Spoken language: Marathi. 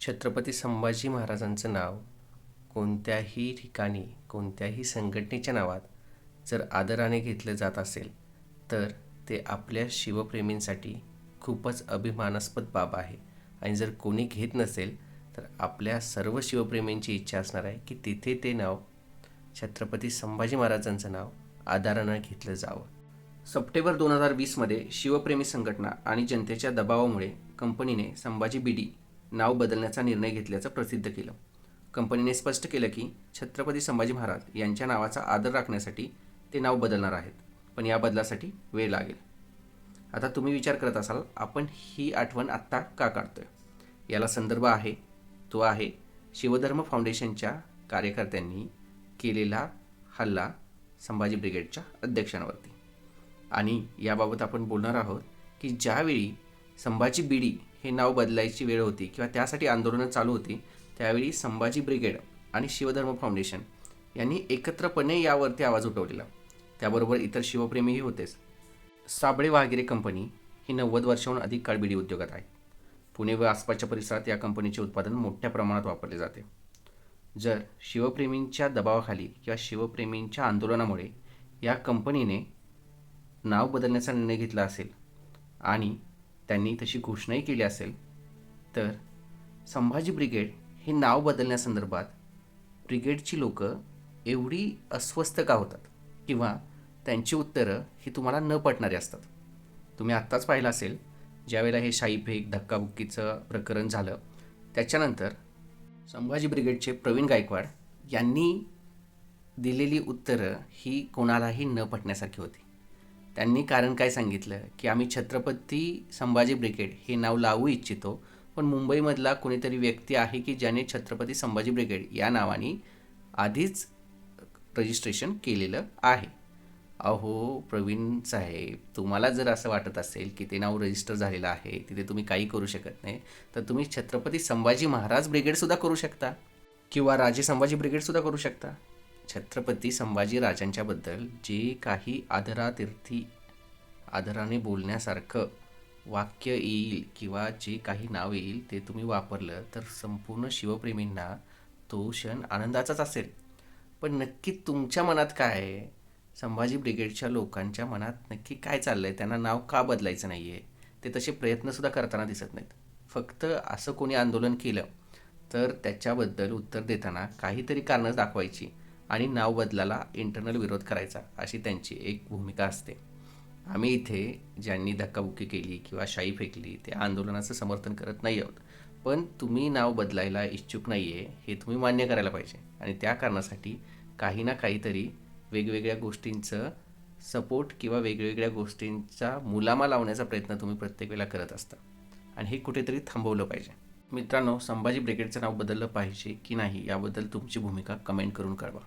छत्रपती संभाजी महाराजांचं नाव कोणत्याही ठिकाणी कोणत्याही संघटनेच्या नावात जर आदराने घेतलं जात असेल तर ते आपल्या शिवप्रेमींसाठी खूपच अभिमानास्पद बाब आहे. आणि जर कोणी घेत नसेल तर आपल्या सर्व शिवप्रेमींची इच्छा असणार आहे की तिथे ते नाव छत्रपती संभाजी महाराजांचं नाव आदरानं घेतलं जावं. सप्टेंबर दोन हजार वीसमध्ये शिवप्रेमी संघटना आणि जनतेच्या दबावामुळे कंपनीने संभाजी बिडी नाव बदलण्याचा निर्णय घेतल्याचं प्रसिद्ध केलं. कंपनीने स्पष्ट केलं की छत्रपती संभाजी महाराज यांच्या नावाचा आदर राखण्यासाठी ते नाव बदलणार आहेत पण या बदलासाठी वेळ लागेल. आता तुम्ही विचार करत असाल आपण ही आठवण आत्ता का काढतोय? याला संदर्भ आहे तो आहे शिवधर्म फाउंडेशनच्या कार्यकर्त्यांनी केलेला हल्ला संभाजी ब्रिगेडच्या अध्यक्षांवरती. आणि याबाबत आपण बोलणार आहोत की ज्यावेळी संभाजी बिडी हे नाव बदलायची वेळ होती किंवा त्यासाठी आंदोलनं चालू होती त्यावेळी संभाजी ब्रिगेड आणि शिवधर्म फाउंडेशन यांनी एकत्रपणे यावरती आवाज उठवलेला. त्याबरोबर इतर शिवप्रेमीही होतेच. साबळे वाघिरे कंपनी ही नव्वद वर्षाहून अधिक काळ बिडी उद्योगात आहे. पुणे व आसपासच्या परिसरात या कंपनीचे उत्पादन मोठ्या प्रमाणात वापरले जाते. जर शिवप्रेमींच्या दबावाखाली किंवा शिवप्रेमींच्या आंदोलनामुळे या कंपनीने नाव बदलण्याचा निर्णय घेतला असेल आणि त्यांनी तशी घोषणाही केली असेल तर संभाजी ब्रिगेड हे नाव बदलण्यासंदर्भात ब्रिगेडची लोकं एवढी अस्वस्थ का होतात? किंवा त्यांची उत्तरं ही तुम्हाला न पटणारी असतात? तुम्ही आत्ताच पाहिलं असेल ज्यावेळेला हे शाई फेक धक्काबुक्कीचं प्रकरण झालं त्याच्यानंतर संभाजी ब्रिगेडचे प्रवीण गायकवाड यांनी दिलेली उत्तरं ही कोणालाही न पटण्यासारखी होती. त्यांनी कारण काय सांगितलं? की आम्ही छत्रपती संभाजी ब्रिगेड हे नाव लावू इच्छितो पण मुंबईमधला कोणीतरी व्यक्ती आहे की ज्याने छत्रपती संभाजी ब्रिगेड या नावाने आधीच रजिस्ट्रेशन केलेलं आहे? अहो प्रवीण साहेब तुम्हाला जर असं वाटत असेल की ते नाव रजिस्टर झालेलं आहे तिथे तुम्ही काही करू शकत नाही तर तुम्ही छत्रपती संभाजी महाराज ब्रिगेडसुद्धा करू शकता किंवा राजे संभाजी ब्रिगेडसुद्धा करू शकता. छत्रपती संभाजी राजांच्याबद्दल जे काही आदरातीर्थी आदराने बोलण्यासारखं वाक्य येईल किंवा जे काही नाव येईल ते तुम्ही वापरलं तर संपूर्ण शिवप्रेमींना तो क्षण आनंदाचाच असेल. पण नक्की तुमच्या मनात काय आहे? संभाजी ब्रिगेडच्या लोकांच्या मनात नक्की काय चाललं आहे त्यांना नाव का बदलायचं नाही आहे ते तसे प्रयत्नसुद्धा करताना दिसत नाहीत. फक्त असं कोणी आंदोलन केलं तर त्याच्याबद्दल उत्तर देताना काहीतरी कारणं दाखवायची. आणि नाव बदलाला इंटरनल विरोध करायचा अशी त्यांची एक भूमिका असते. आम्ही इथे ज्यांनी धक्काबुक्की केली किंवा शाई फेकली ते आंदोलनाचं समर्थन करत नाही आहोत. पण तुम्ही नाव बदलायला इच्छुक नाही आहे हे तुम्ही मान्य करायला पाहिजे. आणि त्या कारणासाठी काही ना काहीतरी वेगवेगळ्या गोष्टींचं सपोर्ट किंवा वेगवेगळ्या गोष्टींचा मुलामा लावण्याचा प्रयत्न तुम्ही प्रत्येक वेळेला करत असता. आणि हे कुठेतरी थांबवलं पाहिजे. मित्रांनो संभाजी ब्रिगेडचं नाव बदललं पाहिजे की नाही याबद्दल तुमची भूमिका कमेंट करून कळवा.